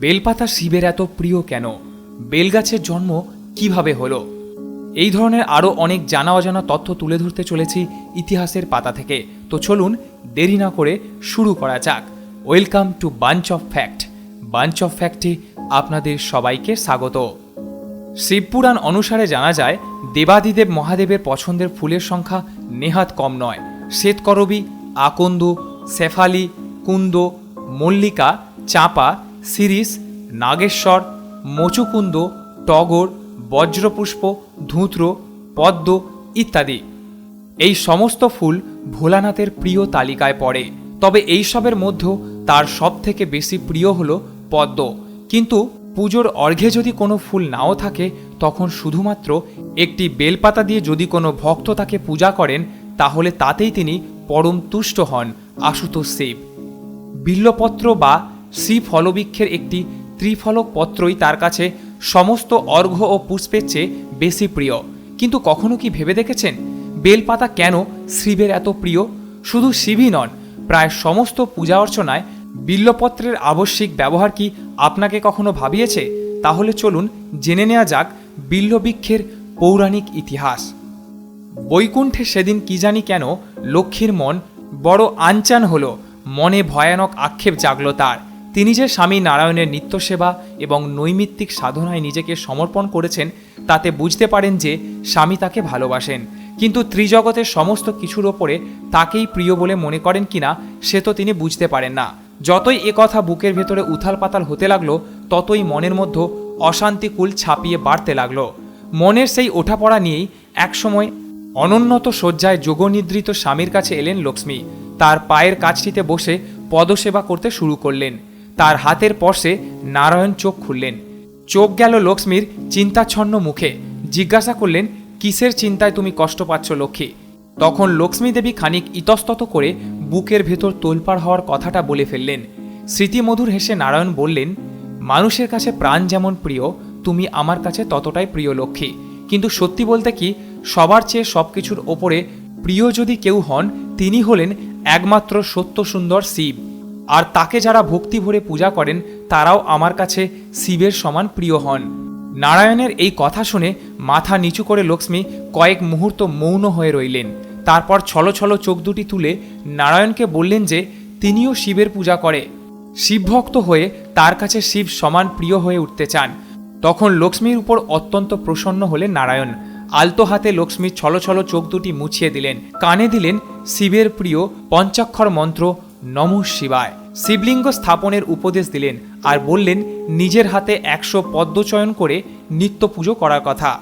বেলপাতা শিবের এত প্রিয় কেন? বেলগাছের জন্ম কীভাবে হলো? এই ধরনের আরও অনেক জানা অজানা তথ্য তুলে ধরতে চলেছি ইতিহাসের পাতা থেকে। তো চলুন দেরি না করে শুরু করা যাক। Welcome to bunch of fact. Bunch of ফ্যাক্টে আপনাদের সবাইকে স্বাগত। শিবপুরাণ অনুসারে জানা যায়, দেবাদিদেব মহাদেবের পছন্দের ফুলের সংখ্যা নেহাত কম নয়। শ্বেতকরবী, আকন্দ, শেফালি, কুন্দ, মল্লিকা, চাঁপা শিরিষ নাগেশ্বর, মচুকুন্দ, টগর, বজ্রপুষ্প, ধূত্র, পদ্ম ইত্যাদি। এই সমস্ত ফুল ভোলানাথের প্রিয় তালিকায় পড়ে। তবে এইসবের মধ্যেও তার সবথেকে বেশি প্রিয় হল পদ্ম। কিন্তু পুজোর অর্ঘ্যে যদি কোনো ফুল নাও থাকে, তখন শুধুমাত্র একটি বেলপাতা দিয়ে যদি কোনো ভক্ত তাকে পূজা করেন, তাহলে তাতেই তিনি পরম তুষ্ট হন, আশুতোষ শিব। বিল্লপত্র বা শ্রী ফলবৃক্ষের একটি ত্রিফলক পত্রই তার কাছে সমস্ত অর্ঘ্য ও পুষ্পের চেয়ে বেশি প্রিয়। কিন্তু কখনো কি ভেবে দেখেছেন? বেলপাতা কেন শিবের এত প্রিয়? শুধু শিবই নন, প্রায় সমস্ত পূজা অর্চনায় বিল্লপত্রের আবশ্যিক ব্যবহার কি আপনাকে কখনো ভাবিয়েছে? তাহলে চলুন জেনে নেওয়া যাক বিল্লবৃক্ষের পৌরাণিক ইতিহাস। বৈকুণ্ঠে সেদিন কি জানি কেন লক্ষ্মীর মন বড় আনচান হলো, মনে ভয়ানক আক্ষেপ জাগল তার। তিনি যে স্বামী নারায়ণের নিত্যসেবা এবং নৈমিত্তিক সাধনায় নিজেকে সমর্পণ করেছেন, তাতে বুঝতে পারেন যে স্বামী তাকে ভালোবাসেন। কিন্তু ত্রিজগতের সমস্ত কিছুর ওপরে তাকেই প্রিয় বলে মনে করেন কিনা, সে তো তিনি বুঝতে পারেন না। যতই এ কথা বুকের ভেতরে উথাল পাতাল হতে লাগল, ততই মনের মধ্যে অশান্তিকুল ছাপিয়ে বাড়তে লাগল। মনের সেই ওঠাপড়া নিয়েই একসময় অনুন্নত শয্যায় যোগনিদ্রিত স্বামীর কাছে এলেন লক্ষ্মী। তার পায়ের কাছটিতে বসে পদসেবা করতে শুরু করলেন। তার হাতের পর্শে নারায়ণ চোখ খুললেন। চোখ গেল লক্ষ্মীর চিন্তাচ্ছন্ন মুখে। জিজ্ঞাসা করলেন, কিসের চিন্তায় তুমি কষ্ট পাচ্ছ লক্ষ্মী? তখন লক্ষ্মী দেবী খানিক ইতস্তত করে বুকের ভেতর তোলপাড় হওয়ার কথাটা বলে ফেললেন। স্মৃতিমধুর হেসে নারায়ণ বললেন, মানুষের কাছে প্রাণ যেমন প্রিয়, তুমি আমার কাছে ততটাই প্রিয় লক্ষ্মী। কিন্তু সত্যি বলতে কি, সবার চেয়ে সব কিছুর ওপরে প্রিয় যদি কেউ হন, তিনি হলেন একমাত্র সত্য সুন্দর শিব। আর তাকে যারা ভক্তি ভরে পূজা করেন, তারাও আমার কাছে শিবের সমান প্রিয় হন। নারায়ণের এই কথা শুনে মাথা নিচু করে লক্ষ্মী কয়েক মুহূর্ত মৌন হয়ে রইলেন। তারপর ছলো ছলো চোখ দুটি তুলে নারায়ণকে বললেন যে, তিনিও শিবের পূজা করে। শিবভক্ত হয়ে তার কাছে শিব সমান প্রিয় হয়ে উঠতে চান। তখন লক্ষ্মীর উপর অত্যন্ত প্রসন্ন হলেন নারায়ণ। আলতো হাতে লক্ষ্মীর ছলো ছলো চোখ দুটি মুছিয়ে দিলেন। কানে দিলেন, শিবের প্রিয় পঞ্চাক্ষর মন্ত্র নম শিবায়। শিবলিঙ্গ স্থাপনের উপদেশ দিলেন আর বললেন, নিজের হাতে একশো পদ্মচয়ন করে নিত্য পুজো করার কথা।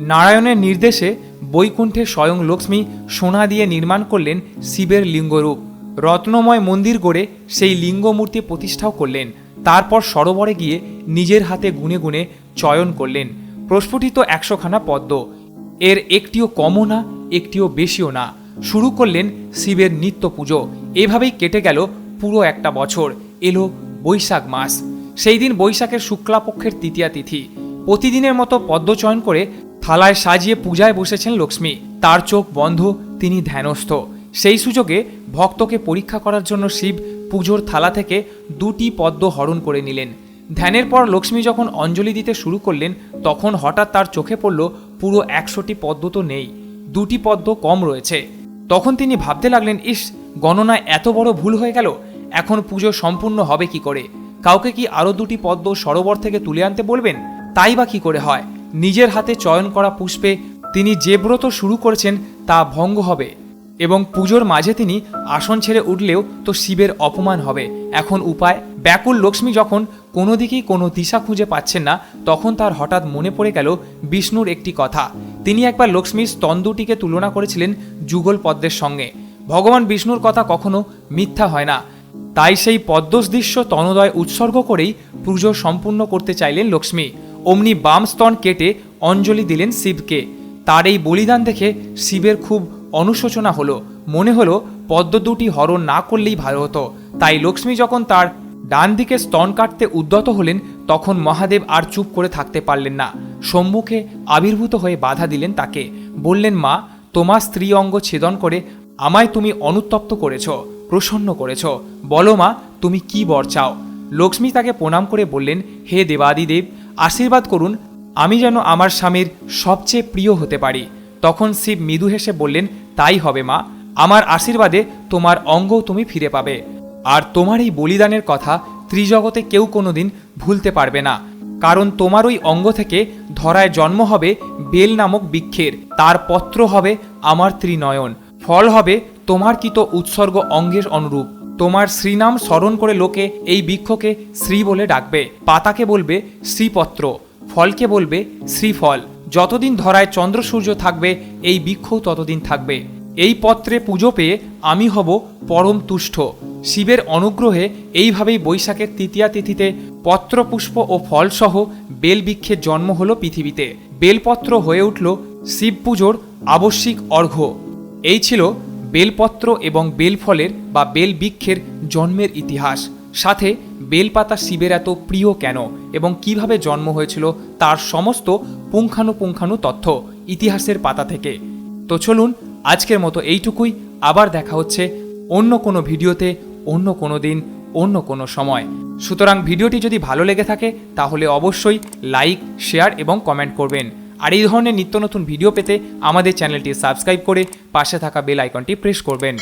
নারায়ণের নির্দেশে বৈকুণ্ঠে স্বয়ং লক্ষ্মী সোনা দিয়ে নির্মাণ করলেন শিবের লিঙ্গরূপ। রত্নময় মন্দির গড়ে সেই লিঙ্গমূর্তি প্রতিষ্ঠাও করলেন। তারপর সরোবরে গিয়ে নিজের হাতে গুনে গুনে চয়ন করলেন। প্রস্ফুটিত একশোখানা পদ্ম। এর একটিও কমও না, একটিও বেশিও না। শুরু করলেন শিবের নিত্য পুজো। এভাবেই কেটে গেল পুরো একটা বছর। এলো বৈশাখ মাস। সেই দিন বৈশাখের শুক্লাপক্ষের তৃতীয়া তিথি। প্রতিদিনের মতো পদ্মচয়ন করে থালায় সাজিয়ে পূজায় বসেছেন লক্ষ্মী। তার চোখ বন্ধ, তিনি ধ্যানস্থ। সেই সুযোগে ভক্তকে পরীক্ষা করার জন্য শিব পুজোর থালা থেকে দুটি পদ্ম হরণ করে নিলেন। ধ্যানের পর লক্ষ্মী যখন অঞ্জলি দিতে শুরু করলেন, তখন হঠাৎ তার চোখে পড়ল, পুরো একশোটি পদ্ম তো নেই। দুটি পদ্ম কম রয়েছে। তখন তিনি ভাবতে লাগলেন, ইস, গণনায় এত বড় ভুল হয়ে গেল, এখন পুজো সম্পূর্ণ হবে কি করে? কাউকে কি আরও দুটি পদ্ম সরোবর থেকে তুলে আনতে বলবেন? তাই বা কি করে হয়? নিজের হাতে চয়ন করা পুষ্পে তিনি যে ব্রত শুরু করেছেন, তা ভঙ্গ হবে এবং পুজোর মাঝে তিনি আসন ছেড়ে উঠলেও তো শিবের অপমান হবে। এখন উপায়, ব্যাকুল লক্ষ্মী যখন কোনো দিকেই কোনো দিশা খুঁজে পাচ্ছেন না, তখন তার হঠাৎ মনে পড়ে গেল বিষ্ণুর একটি কথা। তিনি একবার লক্ষ্মীর স্তন দুটিকে তুলনা করেছিলেন যুগল পদ্মের সঙ্গে। ভগবান বিষ্ণুর কথা কখনো মিথ্যা হয় না। তাই সেই পদ্মদৃশ্য তনোদয় উৎসর্গ করেই পুজো সম্পূর্ণ করতে চাইলেন লক্ষ্মী। অমনি বাম স্তন কেটে অঞ্জলি দিলেন শিবকে। তার এই বলিদান দেখে শিবের খুব অনুশোচনা হলো। মনে হলো পদ্ম দুটি হরণ না করলেই ভালো হতো। তাই লক্ষ্মী যখন তার ডান দিকে স্তন কাটতে উদ্যত হলেন, তখন মহাদেব আর চুপ করে থাকতে পারলেন না। সম্মুখে আবির্ভূত হয়ে বাধা দিলেন তাকে। বললেন, মা, তোমার স্ত্রী অঙ্গ ছেদন করে আমায় তুমি অনুতপ্ত করেছ, প্রসন্ন করেছ। বলো, মা, তুমি কি বর চাও? লক্ষ্মী তাকে প্রণাম করে বললেন, হে দেবাদিদেব, আশীর্বাদ করুন, আমি যেন আমার স্বামীর সবচেয়ে প্রিয় হতে পারি। তখন শিব মৃদু হেসে বললেন, তাই হবে, মা, আমার আশীর্বাদে তোমার অঙ্গও তুমি ফিরে পাবে। আর তোমার এই বলিদানের কথা ত্রিজগতে কেউ কোনোদিন ভুলতে পারবে না। কারণ তোমার ওই অঙ্গ থেকে ধরায় জন্ম হবে বেল নামক বৃক্ষের। তার পত্র হবে আমার ত্রিনয়ন। ফল হবে তোমার কিত উৎসর্গ অঙ্গের অনুরূপ। তোমার শ্রীনাম স্মরণ করে লোকে এই বৃক্ষকে শ্রী বলে ডাকবে। পাতাকে বলবে শ্রীপত্র, ফলকে বলবে শ্রীফল। যতদিন ধরায় চন্দ্র সূর্য থাকবে, এই বৃক্ষও ততদিন থাকবে। এই পত্রে পুজো পেয়ে আমি হব পরম তুষ্ট। শিবের অনুগ্রহে এইভাবেই বৈশাখের তৃতীয়া তিথিতে পত্রপুষ্প ও ফলসহ বেলবৃক্ষের জন্ম হলো পৃথিবীতে। বেলপত্র হয়ে উঠল শিব পুজোর আবশ্যিক অর্ঘ্য। এই ছিল বেলপত্র এবং বেলফলের বা বেলবৃক্ষের জন্মের ইতিহাস। সাথে বেলপাতা শিবের এত প্রিয় কেন এবং কীভাবে জন্ম হয়েছিল তার সমস্ত পুঙ্খানুপুঙ্খানু তথ্য ইতিহাসের পাতা থেকে। তো চলুন আজকের মতো এইটুকুই। আবার দেখা হচ্ছে অন্য কোনো ভিডিওতে, অন্য কোনো দিন, অন্য কোনো সময়। সুতরাং ভিডিওটি যদি ভালো লেগে থাকে, তাহলে অবশ্যই লাইক, শেয়ার এবং কমেন্ট করবেন। আর এই ধরনের নিত্য নতুন ভিডিও পেতে আমাদের চ্যানেলটি সাবস্ক্রাইব করে পাশে থাকা বেল আইকনটি প্রেস করবেন।